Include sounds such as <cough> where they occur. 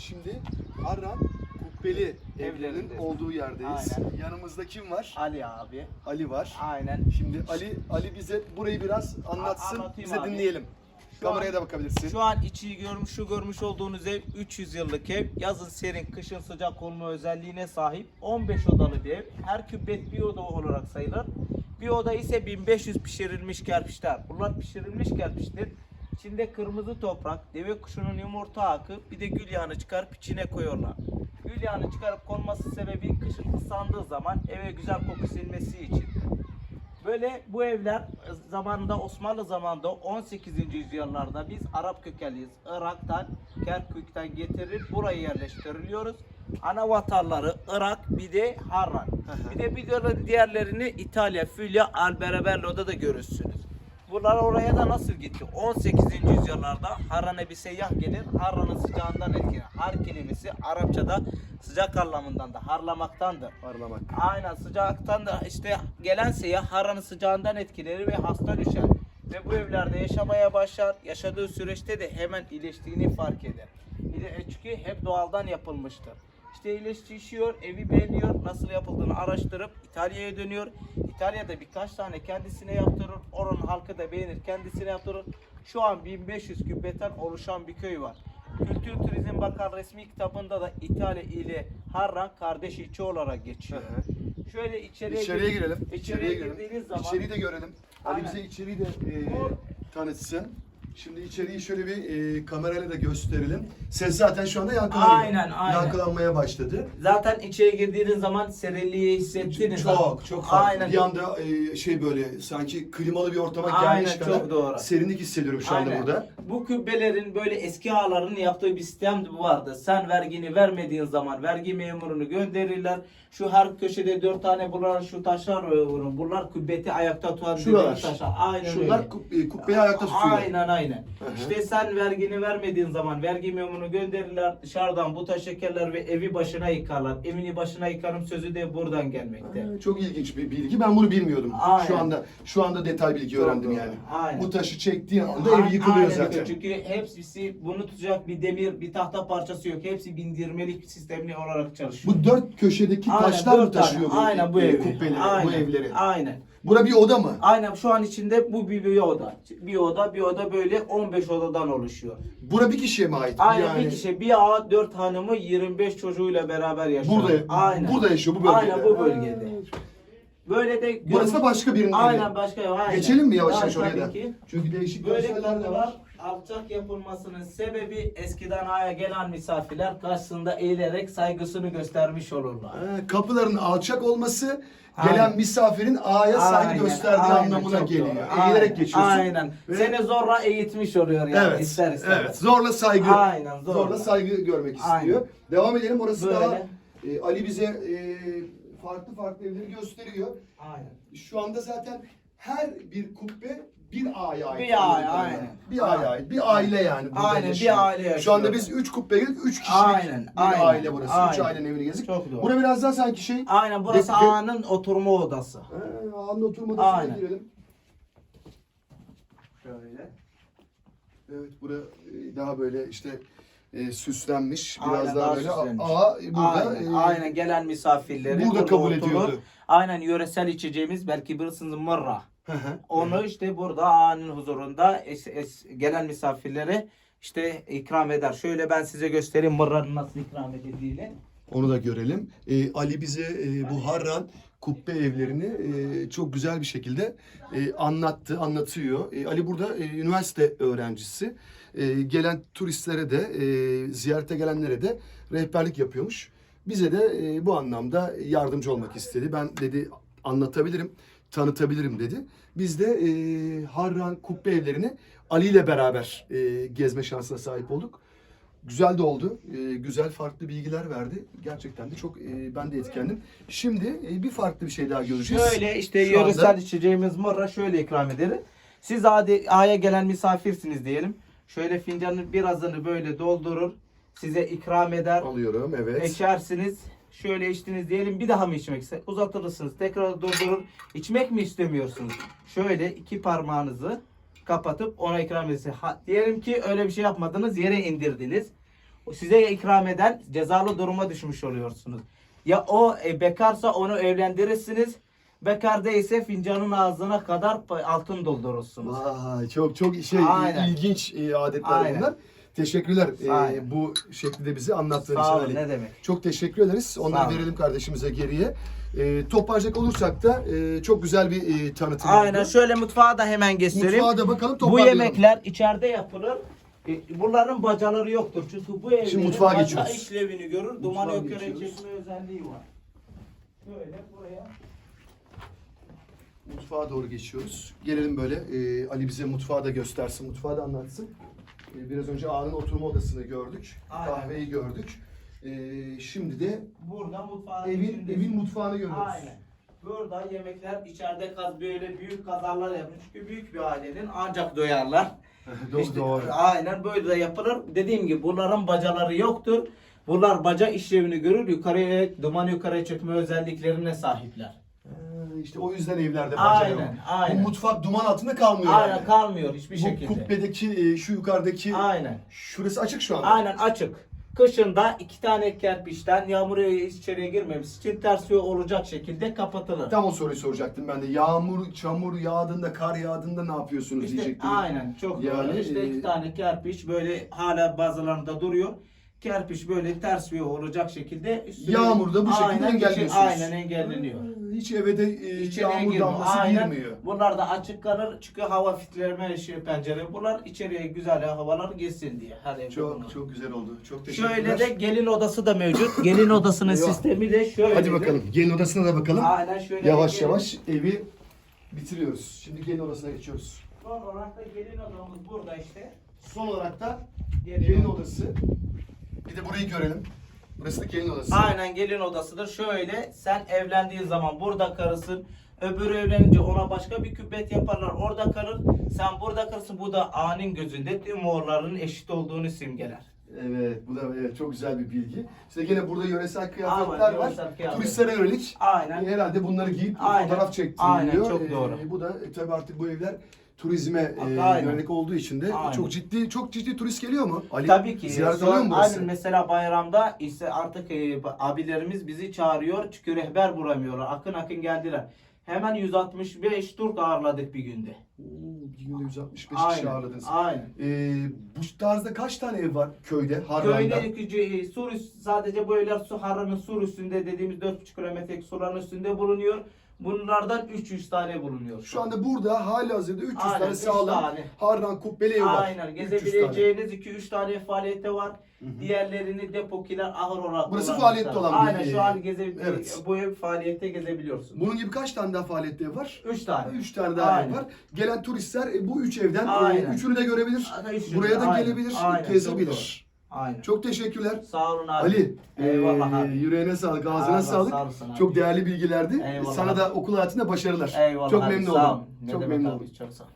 şimdi Harran Kubbeli evlerinin Evlerindeyiz. olduğu yerdeyiz. Aynen. Yanımızda kim var? Ali abi. Ali var. Aynen. Şimdi Ali Ali bize burayı biraz anlatsın. anlatayım Biz de abi. dinleyelim. Şu an- Kameraya da bakabilirsin. Şu an içi görmüş, şu görmüş olduğunuz ev 300 yıllık ev. Yazın serin, kışın sıcak olma özelliğine sahip. 15 odalı bir ev. Her kübet bir oda olarak sayılır. Bir oda ise 1500 pişirilmiş kerpiçler. Bunlar pişirilmiş kerpiçtir. İçinde kırmızı toprak, deve kuşunun yumurta akı, bir de gül yağını çıkarıp içine koyuyorlar. Gül yağını çıkarıp konması sebebi kışın ıslandığı zaman eve güzel koku silmesi için. Böyle bu evler zamanında Osmanlı zamanında 18. yüzyıllarda biz Arap kökenliyiz. Irak'tan, Kerkük'ten getirilip buraya yerleştiriliyoruz. Ana vatanları Irak bir de Harran. bir de bir diğerlerini İtalya, Fulya, Alberobello'da da görürsünüz. Bunlar oraya da nasıl gitti? 18. yüzyıllarda Harran'a bir seyyah gelir. Harran'ın sıcağından etkilenir. Har kelimesi Arapçada sıcak anlamından da harlamaktandır. Parlamak. Aynen sıcaktan da işte gelen seyyah haranın sıcağından etkilenir ve hasta düşer. Ve bu evlerde yaşamaya başlar. Yaşadığı süreçte de hemen iyileştiğini fark eder. Çünkü hep doğaldan yapılmıştır. İşte iyileşiyor, evi beğeniyor, nasıl yapıldığını araştırıp İtalya'ya dönüyor. İtalya'da birkaç tane kendisine yaptırır. Oranın halkı da beğenir, kendisine yaptırır. Şu an 1500 kübeten oluşan bir köy var. Kültür Turizm Bakan resmi kitabında da İtalya ile Harran kardeş ilçe olarak geçiyor. Şöyle içeriye, İçeriye gir- girelim. İçeriye, girelim. girdiğiniz zaman İçeriği de görelim. Ali Aynen. bize içeriği de e, tanıtsın. Şimdi içeriği şöyle bir e, kamerayla da gösterelim. Ses zaten şu anda yankılanıyor. Aynen, aynen. Yankılanmaya başladı. zaten içeri girdiğiniz zaman serinliği hissettiniz. Çok çok farklı. Aynen. Bir anda e, şey böyle sanki klimalı bir ortama Aynen, gelmiş çok kadar doğru. serinlik hissediyorum şu anda Aynen. burada. Bu kübbelerin böyle eski ağaların yaptığı bir sistem vardı. Sen vergini vermediğin zaman vergi memurunu gönderirler. Şu her köşede dört tane bunlar şu taşlar var. Bunlar kübbeti ayakta tutan Şuralar. dediğimiz taşlar. Aynen Şunlar öyle. kub- e, kubbeyi ayakta tutuyor. Aynen aynen. Hı. İşte sen vergini vermediğin zaman vergi memurunu gönderirler. Dışarıdan bu taş çekerler ve evi başına yıkarlar. Evini başına yıkarım sözü de buradan gelmekte. Ha, Çok ilginç bir bilgi. Ben bunu bilmiyordum. Aynen. Şu anda şu anda detay bilgi Çok öğrendim doğru. yani. Aynen. Bu taşı çektiği anda ev yıkılıyor aynen zaten. Çünkü hepsi bunu tutacak bir demir, bir tahta parçası yok. Hepsi bindirmelik sistemli olarak çalışıyor. Bu dört köşedeki Aynen, taşlar mı dört tane. taşıyor bu, Aynen bu e, evi. kubbeleri, bu Aynen, evleri? Aynen. Bura bir oda mı? Aynen şu an içinde bu bir, bir oda. Bir oda, bir oda böyle 15 odadan oluşuyor. Bura bir kişiye mi ait? Aynen yani, bir kişi, bir ağa 4 hanımı 25 çocuğuyla beraber yaşıyor. Burada, Aynen. burada yaşıyor bu bölgede. Aynen bu bölgede. Böyle de Burası da başka birinin. Aynen başka. Aynen. Geçelim mi yavaş yavaş oraya da? Çünkü değişik Böyle de kapılar var. Alçak yapılmasının sebebi eskiden aya gelen misafirler karşısında eğilerek saygısını göstermiş olurlar. Ha, Kapıların alçak olması gelen Aynen. misafirin ağaya saygı Aynen, gösterdiği aynen, anlamına çok geliyor. doğru. Eğilerek Aynen, geçiyorsun. Aynen. Ve- Seni zorla eğitmiş oluyor yani Evet, ister istemez. evet. Zorla saygı. Aynen, zorla. Zorla saygı görmek Aynen. istiyor. Devam edelim. Orası Böyle. daha e, Ali bize e, farklı farklı evleri gösteriyor. Aynen. Şu anda zaten her bir kubbe bir aile ait. Bir Anladığım aynen. Bir aile ait. Bir aile yani. burada Aynen, bir aile Şu yaşıyor. anda biz üç kubbe geldik. Üç kişilik Aynen, bir aynen, aile burası. Üç aynen. ailenin evini gezdik. Çok doğru. Bura biraz daha sanki şey. Aynen burası de- ağanın oturma odası. Ee, ağanın oturma odasına Aynen. girelim. Şöyle. Evet bura e, daha böyle işte e, süslenmiş. Biraz Aynen, daha, daha böyle. süslenmiş. Ağa burada. aynen, e, aynen gelen misafirleri burada kabul ediyordu. Aynen yöresel içeceğimiz belki bilirsiniz mırra. Onu işte burada ağanın huzurunda es- es- gelen misafirlere işte ikram eder. Şöyle ben size göstereyim mırranın nasıl ikram edildiğini. Onu da görelim. E, Ali bize e, bu Harran kubbe evlerini e, çok güzel bir şekilde e, anlattı, anlatıyor. E, Ali burada e, üniversite öğrencisi. E, gelen turistlere de, e, ziyarete gelenlere de rehberlik yapıyormuş. Bize de e, bu anlamda yardımcı olmak istedi. Ben dedi anlatabilirim, tanıtabilirim dedi. Biz de e, Harran kubbe evlerini Ali ile beraber e, gezme şansına sahip olduk. Güzel de oldu. Ee, güzel farklı bilgiler verdi. Gerçekten de çok e, ben de etkilendim. Şimdi e, bir farklı bir şey daha göreceğiz. Şöyle işte Şu yöresel anda- içeceğimiz mırra şöyle ikram ederiz. Siz adi, aya gelen misafirsiniz diyelim. Şöyle fincanın birazını böyle doldurur. Size ikram eder. alıyorum evet. İçersiniz. Şöyle içtiniz diyelim bir daha mı içmek ister? Uzatılırsınız. Tekrar durdurur. İçmek mi istemiyorsunuz? Şöyle iki parmağınızı kapatıp ona ikram edersiniz. Ha, diyelim ki öyle bir şey yapmadınız yere indirdiniz. size ikram eden cezalı duruma düşmüş oluyorsunuz. Ya o e, bekarsa onu evlendirirsiniz. Bekar değilse fincanın ağzına kadar altın doldurursunuz. Vay çok çok şey Aynen. ilginç e, adetler Aynen. bunlar. Teşekkürler e, bu şekilde bize anlattığın Sağ için olun Ali. ne demek. Çok teşekkür ederiz. Onları olun. verelim kardeşimize geriye. E, toparlayacak olursak da e, çok güzel bir e, tanıtım Aynen oldu. şöyle mutfağa da hemen göstereyim. Mutfağa da bakalım Bu toparlayalım. yemekler içeride yapılır. E, Bunların bacaları yoktur. Çünkü bu evlerin mutfağa baca geçiyoruz. işlevini görür. Duman Mutfağa geçiyoruz. çekme özelliği var. Böyle buraya. Mutfağa doğru geçiyoruz. Gelelim böyle. e, Ali bize mutfağı da göstersin, mutfağı da anlatsın. E, biraz önce ağanın oturma odasını gördük. Aynen. Kahveyi gördük. E, şimdi de Burada mutfağın evin içinde- evin mutfağını görüyoruz. Aynen. Burada yemekler içeride kaz böyle büyük kazanlar yapmış. Çünkü büyük bir ailenin ancak doyarlar. <laughs> Doğru, İşte, doğru. Aynen böyle de yapılır. Dediğim gibi bunların bacaları yoktur. Bunlar baca işlevini görür. Yukarıya duman yukarıya çekme özelliklerine sahipler. İşte o yüzden evlerde baca Aynen, yok. aynen. Bu mutfak duman altında kalmıyor Aynen yani. kalmıyor hiçbir Bu şekilde. kubbedeki e, şu yukarıdaki Aynen. şurası açık şu anda. Aynen açık. Kışında iki tane kerpiçten yağmur içeriye girmemesi için ters yol olacak şekilde kapatılır. Tam o soruyu soracaktım ben de. Yağmur, çamur yağdığında, kar yağdığında ne yapıyorsunuz İşte diyecektim. aynen çok Yani, yani, işte e, iki tane kerpiç böyle hala bazılarında duruyor. Kerpiç böyle ters yol olacak şekilde üstüne- Yağmurda bu şekilde Aynen, engelliyorsunuz. Aynen engelleniyor. Hiç eve de e, İçeriye yağmur girmiyor. damlası Aynen. girmiyor. Bunlar da açık kalır çünkü hava filtreleme şey pencere. Bunlar içeriye güzel havalar girsin diye. Her evde bunlar. Çok çok güzel oldu. Çok teşekkürler. Şöyle de gelin odası da mevcut. Gelin odasının Eyvah. sistemi de şöyle. Hadi bakalım. Gelin odasına da bakalım. Aynen şöyle. Yavaş gelin- yavaş evi bitiriyoruz. Şimdi gelin odasına geçiyoruz. Son olarak da gelin odamız burada işte. Son olarak da Gelin, gelin odası. Bir de burayı görelim. Burası da gelin odası. Aynen gelin odasıdır. Şöyle sen evlendiğin zaman burada karısın. Öbürü evlenince ona başka bir kübet yaparlar. Orada kalır. Sen burada kalırsın. Bu da anın gözünde tüm oğulların eşit olduğunu simgeler. Evet, bu da evet, çok güzel bir bilgi. İşte gene burada yöresel kıyafetler Aynen, var. yöresel kıyafet. Turistlere yönelik. Aynen. Herhalde bunları giyip Aynen. fotoğraf çektiriliyor. Aynen, çok doğru. bu da e, tabii artık bu evler turizme e, Aynen. yönelik olduğu için de Aynen. çok ciddi çok ciddi turist geliyor mu? Ali Tabii ki. ziyaret alıyor mu burası? aynen mesela bayramda işte artık e, abilerimiz bizi çağırıyor çünkü rehber bulamıyorlar. Akın akın geldiler. Hemen 165 Türk ağırladık bir günde. Oo, bir günde 165 kişi ağırladınız. Aynen. E, bu tarzda kaç tane ev var köyde, Harran'da? Köyde e, sur üst- sadece bu evler su harranın sur üstünde dediğimiz 4,5 kilometrelik suların üstünde bulunuyor. Bunlardan 300 tane bulunuyor. Şu anda burada hali hazırda 300 Aynen, tane üç sağlam tane. Harran kubbeli ev var. Aynen 300 tane. gezebileceğiniz 2-3 tane faaliyette var. Diğerlerini depokiler ahır olarak Burası faaliyette olan bir- Aynen şu an geze Evet. bu ev faaliyette gezebiliyorsun. Bunun gibi kaç tane daha faaliyette ev var? 3 tane. 3 tane daha ev Aynen. var. Gelen turistler e, bu 3 evden e, Aynen. üçünü de görebilir. Üçünü Buraya da aynen. gelebilir, Aynen, çok gezebilir. Aynen. Çok teşekkürler. Sağ olun abi. Ali, Eyvallah abi. yüreğine sağlık, ağzına Allah sağlık. sağ olasın abi. Çok değerli bilgilerdi. Eyvallah Sana abi. da okul hayatında başarılar. Eyvallah Çok abi, memnun sağ oldum. ol. Ne Çok demek memnun abi, oldum. Çok sağ ol.